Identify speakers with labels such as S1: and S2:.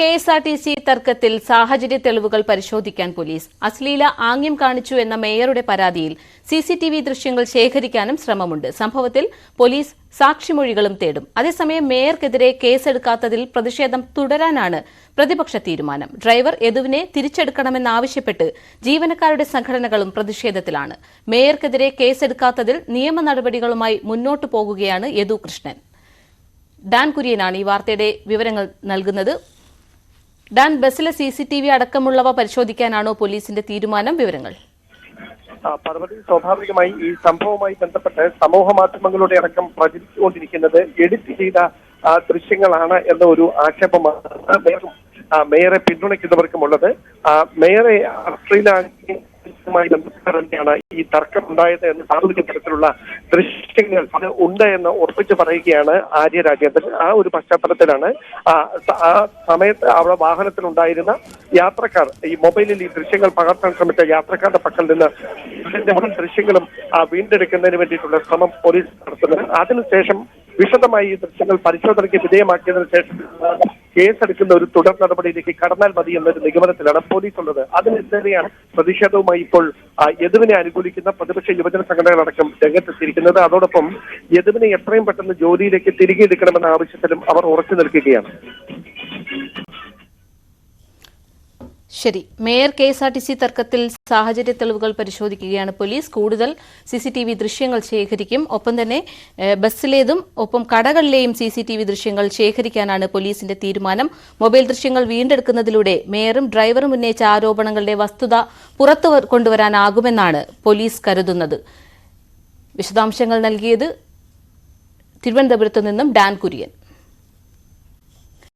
S1: K S R T C തർക്കത്തിൽ സാഹചര്യ തെളിവുകൾ പരിശോധിക്കാൻ പോലീസ്. അശ്ലീല ആംഗ്യം കാണിച്ചു എന്ന മേയറുടെ പരാതിയിൽ സി സി ടി വി ദൃശ്യങ്ങൾ ശേഖരിക്കാനും ശ്രമമുണ്ട്. സംഭവത്തിൽ പോലീസ് സാക്ഷിമൊഴികളും തേടും. അതേസമയം മേയർക്കെതിരെ കേസെടുക്കാത്തതിൽ പ്രതിഷേധം തുടരാനാണ് പ്രതിപക്ഷ തീരുമാനം. ഡ്രൈവർ യദുവിനെ തിരിച്ചെടുക്കണമെന്നാവശ്യപ്പെട്ട് ജീവനക്കാരുടെ സംഘടനകളും പ്രതിഷേധത്തിലാണ്. മേയർക്കെതിരെ കേസെടുക്കാത്തതിൽ നിയമ നടപടികളുമായി മുന്നോട്ടു പോകുകയാണ് യദു കൃഷ്ണൻ ഡാൻ കുര്യനാണ് ഈ വാർത്തയുടെ വിവരങ്ങൾ നൽകുന്നത്. ഡാൻ ബസ്സിലെ സി സി ടി വി അടക്കമുള്ളവ പരിശോധിക്കാനാണോ പോലീസിന്റെ തീരുമാനം? വിവരങ്ങൾ.
S2: പർവതി സ്വാഭാവികമായി ഈ സംഭവവുമായി ബന്ധപ്പെട്ട് സമൂഹ മാധ്യമങ്ങളുടെ അടക്കം പ്രചരിച്ചുകൊണ്ടിരിക്കുന്നത് എഡിറ്റ് ചെയ്ത ദൃശ്യങ്ങളാണ് എന്ന ഒരു ആക്ഷേപമാണ് മേയറും പിന്തുണയ്ക്കുന്നവർക്കുമുള്ളത്. മേയറെ അശ്ലീലമായി ബന്ധപ്പെട്ട് തന്നെയാണ് ഈ തർക്കം ഉണ്ടായത് എന്ന് സാമൂഹിക തരത്തിലുള്ള ദൃശ്യങ്ങൾ അത് ഉണ്ട് എന്ന് ഉറപ്പിച്ചു പറയുകയാണ് ആര്യ രാജേന്ദ്രൻ. ആ ഒരു പശ്ചാത്തലത്തിലാണ് ആ സമയത്ത് അവിടെ വാഹനത്തിലുണ്ടായിരുന്ന യാത്രക്കാർ ഈ മൊബൈലിൽ ഈ ദൃശ്യങ്ങൾ പകർത്താൻ ശ്രമിച്ച യാത്രക്കാരുടെ പക്കൽ നിന്ന് ദൃശ്യങ്ങളും ആ, വീണ്ടെടുക്കുന്നതിന് വേണ്ടിയിട്ടുള്ള ശ്രമം പോലീസ് നടത്തുന്നത് അതിനുശേഷം വിശദമായി ഈ ദൃശ്യങ്ങൾ പരിശോധനയ്ക്ക് വിധേയമാക്കിയതിനു ശേഷം കേസെടുക്കുന്ന ഒരു തുടർ നടപടിയിലേക്ക് കടന്നാൽ മതി എന്നൊരു നിഗമനത്തിലാണ് പോലീസ് ഉള്ളത്. അതിനെതിരെയാണ് പ്രതിഷേധവുമായി ഇപ്പോൾ യദുവിനെ അനുകൂലിക്കുന്ന പ്രതിപക്ഷ യുവജന സംഘടനകളടക്കം രംഗത്തെത്തിയിരിക്കുന്നത്. അതോടൊപ്പം യദുവിനെ എത്രയും പെട്ടെന്ന് ജോലിയിലേക്ക് തിരികെ എടുക്കണമെന്ന ആവശ്യത്തിലും അവർ ഉറച്ചു നിൽക്കുകയാണ്.
S1: ശരി. Mayor K S R T C തർക്കത്തിൽ സാഹചര്യ തെളിവുകൾ പരിശോധിക്കുകയാണ് പോലീസ്. കൂടുതൽ സി സി ടി വി ദൃശ്യങ്ങൾ ശേഖരിക്കും. ഒപ്പം തന്നെ ബസ്സിലേതും ഒപ്പം കടകളിലെയും സി സി ടി വി ദൃശ്യങ്ങൾ ശേഖരിക്കാനാണ് പോലീസിന്റെ തീരുമാനം. മൊബൈൽ ദൃശ്യങ്ങൾ വീണ്ടെടുക്കുന്നതിലൂടെ മേയറും ഡ്രൈവറും ഉന്നയിച്ച ആരോപണങ്ങളുടെ വസ്തുത പുറത്തു കൊണ്ടുവരാനാകുമെന്നാണ് പോലീസ് കരുതുന്നത്. വിശദാംശങ്ങൾ നൽകിയത് തിരുവനന്തപുരത്തു നിന്നും ഡാൻ കുര്യൻ.